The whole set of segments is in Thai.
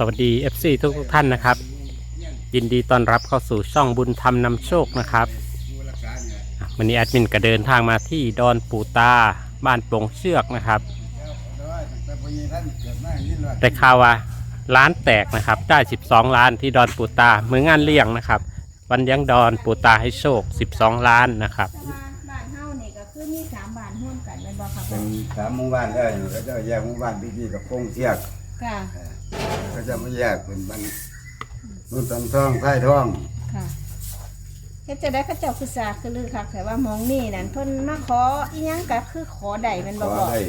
สวัสดี FC ทุกทุกๆท่านนะครับ ยินดีต้อนรับเข้าสู่ช่องบุญธรรมนำโชคนะครับอะวันนี้แอดมินก็เดินทางมาที่ดอนปูตาบ้านโป่งเชือกนะครับแต่ข่าวว่าร้านแตกนะครับได้ 12 ล้านที่ดอนปูตามืองานเลี้ยงนะครับ วันเลี้ยงดอนปูตาให้โชค 12 ล้านนะครับว่าบ้านเฮานี่ก็คือมีสามบ้านร่วมกันแม่นบ่ครับเป็นสามหมู่บ้านเลยก็จะแยกหมู่บ้านพี่ๆกับโป้งเทียกค่ะ ก็จะไม่แยกเป็นบ้านนุ่นตันทองไผ่ทองค่ะเฮ็ดจะได้เขาเจ้าคือสากคือลือคักแต่ว่ามองนี่นั่นเพิ่นมาขออีหยังก็คือขอได้แม่นขบ่อพ่อได้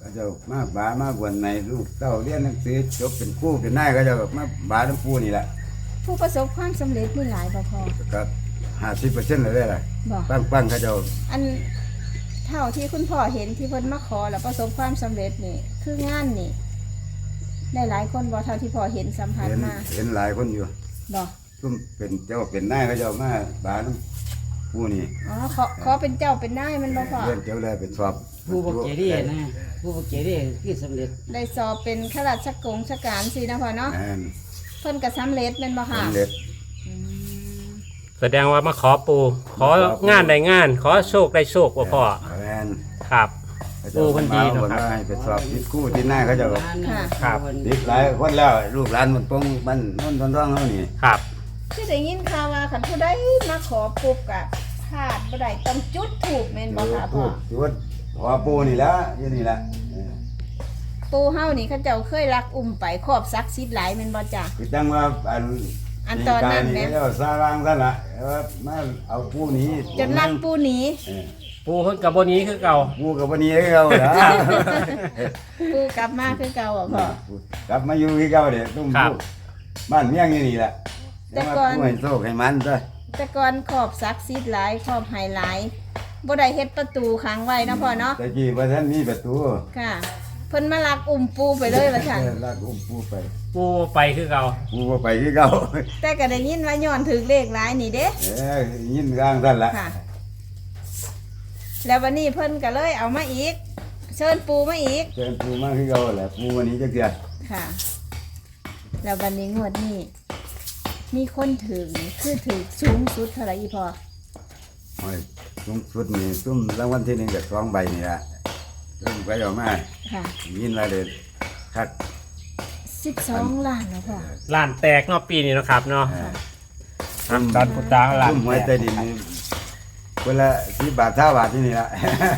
ก็จะมาบามาบวนในลูกเต้าเรียนหนังสือจบเป็นครู่เป็นนายก็จะมาบาทั้งคู่นี่แหละผู้ประสบความสำเร็จมีหลายบ่พ่อก็ห้าสิบเปอร์เซ็นต์เลยล่ะบ่ ปั้งปั้งเขาเจะอันเท่าที่คุณพ่อเห็นที่เพิ่นมาขอแล้วประสบความสำเร็จนี่ คืองานนี่ ได้หลายคนบ่เท่าที่พ่อเห็นสัมผัสเห็นมาเห็นหลายคนอยู่บ่ซุ่มเป็นเจ้าเป็นนายเขาเจะมาบาทั้งคู่นี่อ๋อขอขอเป็นเจ้าเป็นนายแมันบ่พ่อเรียนเจ้าเลยเป็นสอบผู้บกเจดีนะผู้บกเจดีที่สำเร็จได้สอบเป็นข้าราชกงราชการสินะพ่อเนาะแม่นเพิ่นก็สำเร็จแม่นบ่ค่ะสำเร็จอืมแสดงว่ามาขอปู ของานได้งาน ขอโชคได้โชคว่าพ่อแม่นครับเขา โอ้เจะเพิ่นดีมาเนาะบนครับ มาให้ไปสอบติดคู่ที่นายเขาเจะครับ ติดหลายคนแล้วลูกหลานมันปงมันนุ่นต้นร่องเขานี่ครับ คือได้ยินข่าวว่าคันผู้ใดมาขอปุ๊บก็พลาดบ่ได้ต้องจุดถูกแม่นบ่ค่ะพ่พูอดจุดพอปูนี่ละอยู่นี่ละเออปู่เฮานี่เขาเจ้าเคยรักอุ้มไปครอบศักดิ์สิทธิ์หลายแม่นบ่จ้ะคือจังว่าอัน อันตอนนั้นแหมนี่ก็สร้างซะละว่ามาเอาปูนี้จนรักปู่หนีเออปูเพิ่นกับโบนี้คือเก่า ปูกับวันนี้ให้เขาเหรอ ปู่กลับมาคือเก่าอะพ่อ กลับมาอยู่ที่เขาเด็ตุ้มครัปูบบ้านเมี่ยงอยู่นี่แหละแต่ก่อนปูให้โชคให้มันซะแต่ก่อนครอบศักดิ์สิทธิ์หลายครอบให้หลายบ่ได้เฮ็ดประตูขังไว้เนาะพ่อเนาะแต่กี้ว่าท่านมีประตูค่ะ เพิ่นมาลักอุ้มปู่ไปเลยว่าซั่นเออลากอุ้มปูไปปูไปคือเก่าปูก็ไปที่เขาแต่ก็ได้ยินว่าย้อนถึกเลขหลายนี่เด้เออยินร่างท่านละค่ะ แล้ววันนี้เพิ่นก็เลยเอามาอีก เชิญปูมาอีกเชิญปูมาที่เขาแหละปูวันนี้จะเกิดค่ะ แล้ววันนี้งวดนี้มีคนถึงคือถึงสูงสุดเท่าไหร่อีพอโอ้ยซุ่มสุดนี่ซุ่มรางวัลที่หนึ่งกับสองใบนี่ละ ซุ่มไปออกมาค่ะยินละเด็ดคัดสิบสองล้านแล้วพ่อล้านแตกเนาะปีนี้เนาะครับเนาะเอออะดอนปูตาล้านซุ่มหวยแตใต้กดินนี่เวลาที่บาทเท่าบาทที่นี่ละ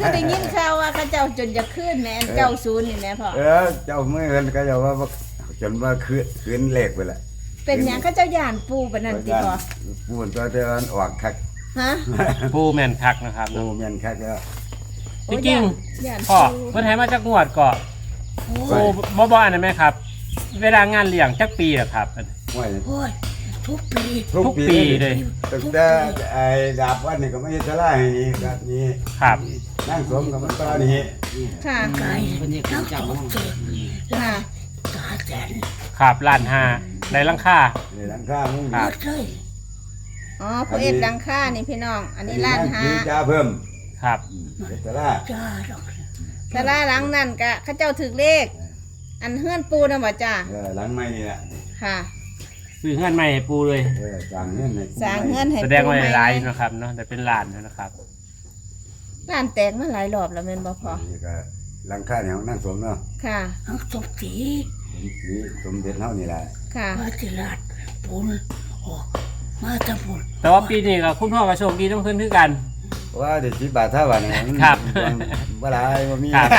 คือได้ยินข่าวว่าเขาเจ้าจนจะขึ้นแม่นเก้าศูนย์นี่แม่พ่อเออเจ้ามือกันก็จะว่าว่าจนว่าคืนคืนเลขไปละเป็นหยังเขาเจ้าย่านปูปานนั้นติพอปูนตัวเดียวมันออกคักฮะ ปูแม่นคักนะครับปูเมียนคักแล้ว จริงย่านๆพ่อปูเพิ่นให้มาจากงวดก่อนโอ้ปูบ่บ่อันนั้นไหมครับ เวลางานเลี้ยงจักปีอะครับห้วยโอ้ยทุกปีทุกปีเลยตั้งแต่ไอ้ดาบวันนี่ก็ไม่ใช่ทลายนี่แบบนี้ครับนั่งสมกับมันตอนนี้ค่ะไก่เป็นยังเจ้าค่ะตาแสนครับล้านห้าในหลังค่าในหลังข้ามึงครับเลยอ๋อผู้เอ็ดดังค่านี่พี่น้อง อันนี้ล้านห้ามีจ้าเพิ่ม ครับเป็นตลาดจ้าดอกแต่ละหลังนั่นก็เขาเจ้าถึกเลข อันเฮือนปูนะบ่จ้าเออหลังไม่นี่แหละค่ะ ซื้อเงื่อนใหม่ให้ปูเลย เออสร้างเงินให้สร้างเฮือนให้แสปูดงว่าใหม่หลายๆนะครับเนาะแต่เป็นล้านนะครับล้านแตกมาหลายรอบแล้วแม่นบ่พอนี่ก็หลังข้าเนี่ยนั่งสมเนาะค่ะ ทั้งสมศรีผมสีสมเด็จเท่านี่แหละค่ะ มาติลาดปุนออกมาตะปุนแต่ว่าปีนี้ก็คุณพ่อก็โชคดีต้องขึ้นคือกัน ว่าเด็ดสิบบาทเท่าบาทเนี่ยมันครับว่าหลายว่ามีครับ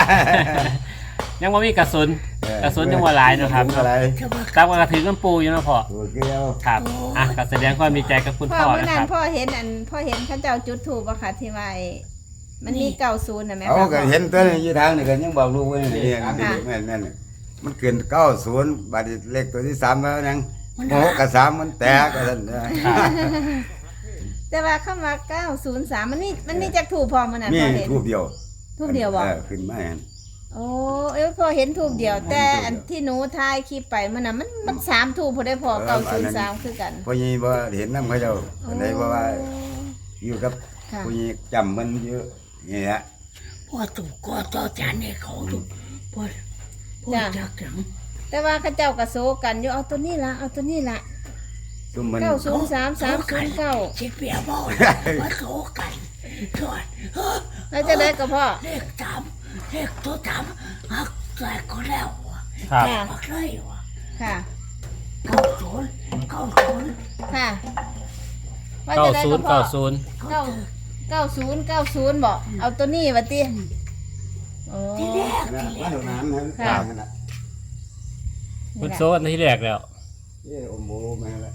ยังว่ามีกระสุน กระสุนยังว่าหลายนะครับว่าหลายจะว่าตามกระถือกันปูอยู่เนาะพ่อตัวเกี้ยวครับ อะก็แสดงความมีใจกับคุณพ่อพ่อเมื่อนะนั้คนรับ พ่อเห็นอันพ่อเห็นเขาเจ้าจุดถูกบ่ค่ะที่ว่าไอ้มันมีเก้าศูนย์น่ะแม่เอาพ่อก็เห็นตัวนี้ยี่ทางนี่ก็ยังบอกลูกไว้นี่ยังค่ะแม่นแม่นมันเกินเก้าศูนย์บาทเลขตัวที่สามแล้วยังโอ้กับสามมันแตกกัน แต่ว่าเข้ามาเก้าศูนย์สามมันนี่มันนี่จักถูกพอมันน่ะมีพ่อเห็น ทูบเดียวทูบเดียวบ่ ออขึ้นมาเห็นโอ้เอ้ยพอเห็นทูบเดียว แต่ทูบเดียว อันที่หนูถ่ายคลิปไปมันน่ะมันมันสามทูบพอได้พอเออเก้าอัศูนนนั้นย์สามคือกันพอยีบ่เห็นน้ำเขาเจ้าอันใดว่าว่าอยู่กับค่ะพอยีจำมันเยอะนี่แหละพ่อตู่ก็ต่อจานให้เขาถูกพ่อพ่อจักจังแต่ว่าเข้าเจ้ากระโซกันอยู่เอาตัวนี้ละเอาตัวนี้ละ ซุ่มมัน เก้าศูนย์สามสามศูนย์เก้าชิเปียบอกมาโตกันส่วนเออแล้วจะได้กับพ่อเลขสามเลขตัวสามหักใส่ก็แล้ววะครับ ค่ะหักเลยวะค่ะ เก้าศูนย์เก้าศูนย์ค่ะว่าเก้าจะได้ศูกันบย์พ่อเก้าศูนย์เก้าเก้าศูนย์เก้าศูนย์บอกเอาตัวนี้วะตีโอ้ที่แรกนะที่แรว่ากเท่านั้นนะค่ะนั่นน่ะคุณโซนที่แรกแล้วเอ้อมโบมาแล้ว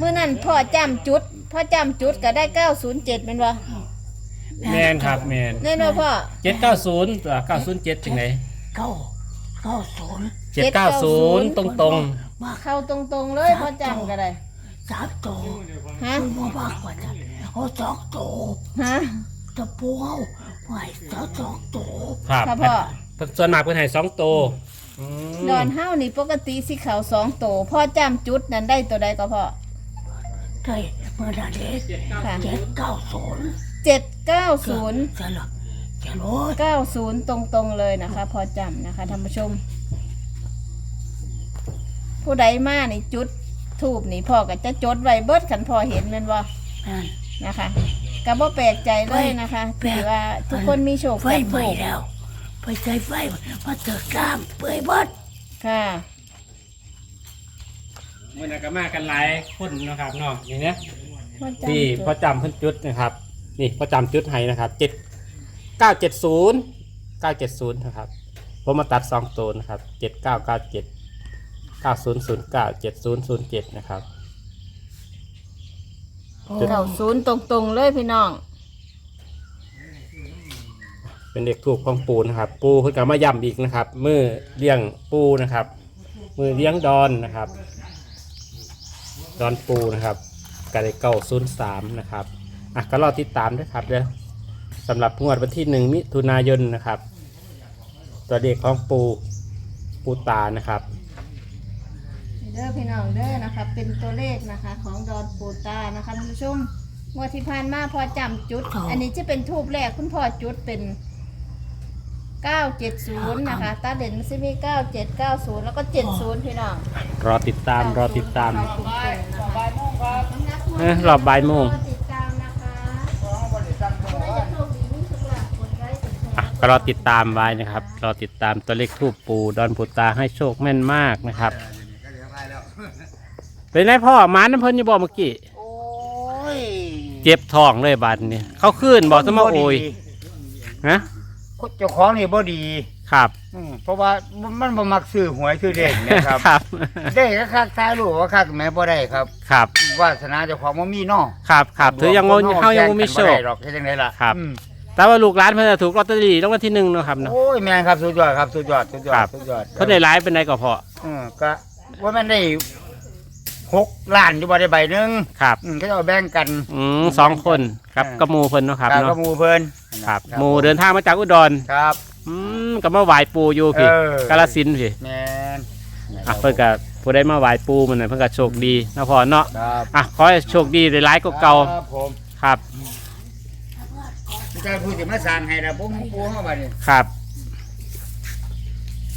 เมื่อนั้นพ่อจำจุด พ่อจำจุดก็ได้เก้าศูนย์เจ็ดเป็นวะแมนครับแมนแน่นอนพ่อเจ็ดเก้าศูนย์เก้าศูนย์เจ็ดถึงไหนเก้าเก้าศูนย์เจ็ดเก้าศูนย์ตรงตรงมาเข้าตรงๆเลยพ่อจำก็ได้สามตัวฮะมามากกว่านั้นเอาสองตัวฮะตะปูเอาไว้สองสองตัวๆครับค่ะพ่อส่วนมากเพิ่นให้สองตัวอืมดอนเฮ้านี่ปกติสิเขาสองโตวพ่อจำจุดนั้นได้ตัวใดก็พ่อ ใช่เมื่อนั้นเด็กค่ะเจ็ดเก้าศูนย์เจ็ดเก้าศูนย์จะหรอจะรถเก้าศูนย์ตรงๆเลยนะคะ พอจำนะคะท่านผู้ชม ผู้ใดมานี่จุดทูบนี่พ่อก็จะจดไว้เบิดขันพอเห็นแมันว่านั่นนะคะก็บ่แปลกใจเลยนะคะแปลกถือว่าทุกคนมีโชคไฟจากไหม้ทูบแล้ว ไปใช้ไฟมาเติดน้ำเปื่อยเบิดค่ะเมื่อนั้นก็มากันหลายคนนะครับเนาะอย่างเนี้ยพ่อจำที่จุดพอจำเพิ่นจุดนะครับนี่พอจำจุดให้นะครับเจ็ดเก้าเจ็ดศูนย์เก้าเจ็ดศูนย์นะครับผมมาตัดสองตัวนะครับเจ็ดเก้าเก้าเจ็ดเก้าศูนย์ศูนย์เก้าเจ็ดศูนย์ศูนย์เจ็ดนะครับเก้าศูนย์ตรงๆเลยพี่น้อง เป็นเด็กถูกของปูนะครับ ปูเพิ่นก็มาย้ำอีกนะครับมือเลี้ยงปูนะครับ มือเลี้ยงดอนนะครับ ดอนปูนะครับกระไดเก้าศูนย์สามนะครับอะก็รอติดตามด้วยครับเด้อสำหรับงวดวันที่หนึ่งมิถุนายนนะครับ ตัวเด็กของปูปูตานะครับเด้อพี่น้องเด้อนะคะเป็นตัวเลขนะคะของดอนปูตานะคะท่านผู้ชมงวดที่ผ่านมาพอจำจุด อันนี้จะเป็นทูบแรกคุณพ่อจุดเป็น 970 นะคะ ตาเด่นมันจะมี 9790 แล้วก็ 70 พี่น้องรอติดตามรอติดตามเข้ตรงๆนะคะเอ้ยรอบบ่ายโมงรอติดตามนะคะไม่จะโชคดีมีสุขภาพคนไร้สุขภาอะพก็รอติดตามไว้นะครับ รอติดตามตัวเลขทูปปูดอนปูตาให้โชคแม่นมากนะครับก็เรียบร้อยแล้วเป็นไงพ่อหมาน้ำเพิ่นอยู่บ่เมื่อกี้โอ้ยเจ็บท้องเลยบาดนี้เขาขึ้นบอกสมาโอยฮะคน เจ้าของนี่บ่ดี ครับ อืมเพราะว่ามันบ่มักซื้อหวยซื้อเด็กนะครับ ครับได้ก็คักท้ายลูกว่าคักแม่บ่ได้ครับครับวาสนาเจ้าของบ่มีเนาะครับครับถือยังโมเฮายังบ่มีโชบ่คได้หรอกเฮ็ดจังไดล่ะครับอืมแต่ว่าลูกหลานเพิ่นจะถูกลอตเตอรี่รางวัลที่หนึ่งเนาะครับเนาะโอ้ยแม่นครับสุดยอดครับสุดยอดสุดยอครัดบสุดยอดเพิ่นได้หลายเป็นไดก็พอเออก็ว่ามันได้หกล้านอยู่บ่ได้ใบหนึงครับอืมเขาจะเอาแบ่งกันอืมสองคนครับเออกับหมู่เพิ่นเนาะครับกับเนาะหมู่เพิ่น ครับหมู่เดินทางมาจากอุดรครับอืมก็มาไหว้ปู่อยู่พี่เออ กาฬสินธุ์พี่แม่นอะเพิ่นก็ผู้ได้มาไหว้ปู่มันน่ะเพิ่นก็โชคดีเนาะพ่อเนาะครับอะขอให้โชคดีหลายๆกว่าเก่าครับผมครับจะพูดถึงมาสร้างให้ละบ่ฮู้ปูเฮาบัดนี้ครับ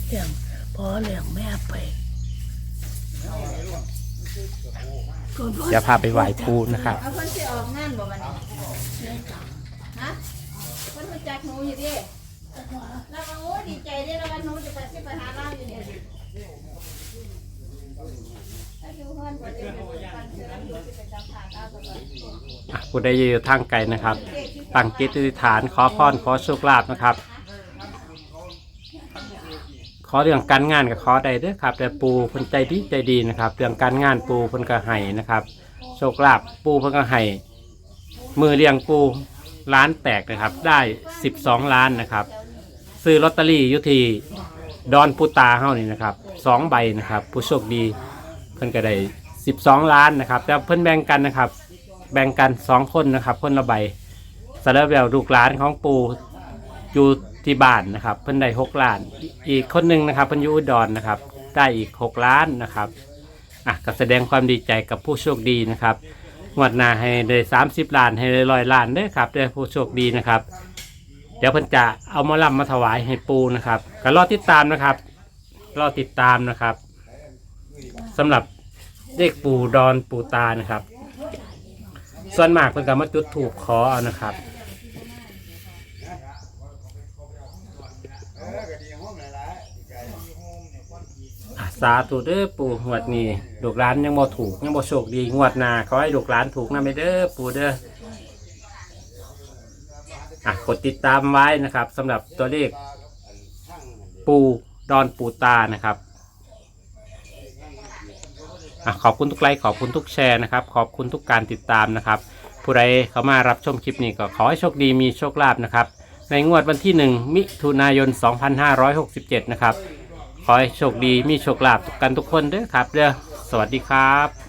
เลี้ยงพอเลี้ยงแม่ไปเดี๋ยวพาไปไหว้ปู่นะครับ เอาเพิ่นสิออกงานบ่บัดนี้ฮะ เพิ่นรู้จักหนูอยู่ดิแล้วก็โอ้ดีใจเด้แล้วว่าหนูจะไปสิไปหาเราอยู่เนี่ยถ้าอยู่เฮือนบ่ได้ไปฟังเสียงหนูสิไปสัมภาษณ์เอาตัวก่อน อะผู้ใดอยู่ทางไกลนะครับตั้งจิตอธิษฐานขอพรขอโชคลาภนะครับ ขอเรื่องการงานกับขอใดเด้อครับ แต่ปูเพิ่นใจดีใจดีนะครับ เรื่องการงานปูเพิ่นก็ให้นะครับ โชคลาภปูเพิ่นก็ให้มือเลี้ยงปู ล้านแตกนะครับ ได้ 12 ล้านนะครับ ซื้อลอตเตอรี่อยุทีดอนปูตาเฮานี่นะครับสองใบนะครับ ผู้โชคดีเพิ่นก็ได้ 12 ล้านนะครับ แต่เพิ่นแบ่งกันนะครับ แบ่งกันสองคนนะครับ คนละใบสารบแล้วลูกหลานของปูอยู่ที่บ้านนะครับ เพิ่นได้หกล้าน อีกคนหนึ่งนะครับเพิ่นอยู่อุดรนะครับ ได้อีกหกล้านนะครับอะก็แสดงความดีใจกับผู้โชคดีนะครับ งวดหน้าให้ได้สามสิบล้านให้ได้ร้อยล้านเด้อครับเด้อผู้โชคดีนะครับ เดี๋ยวเพิ่นจะเอามาลำมาถวายให้ปูนะครับก็รอติดตามนะครับ รอติดตามนะครับสำหรับเด็กปูดอนปูตานะครับ ส่วนมากเพิ่นก็มาจุดถูกขอเอานะครับ สาธุเด้อปู่งวดนี้ลูกหลานยังบ่ถูกยังบ่โชคดีงวดหน้าขอให้ลูกหลานถูกนะไม่เด้อปู่เด้ออะกดติดตามไว้นะครับสำหรับตัวเลขปูดอนปูตานะครับอะขอบคุณทุกไลค์ขอบคุณทุกแชร์นะครับ ขอบคุณทุกการติดตามนะครับ ผู้ใดเข้ามารับชมคลิปนี้ก็ขอให้โชคดีมีโชคลาภนะครับ ในงวดวันที่ 1 มิถุนายน 2567 นะครับ ขอให้โชคดีมีโชคลาภกันทุกคนเด้อครับเด้อสวัสดีครับ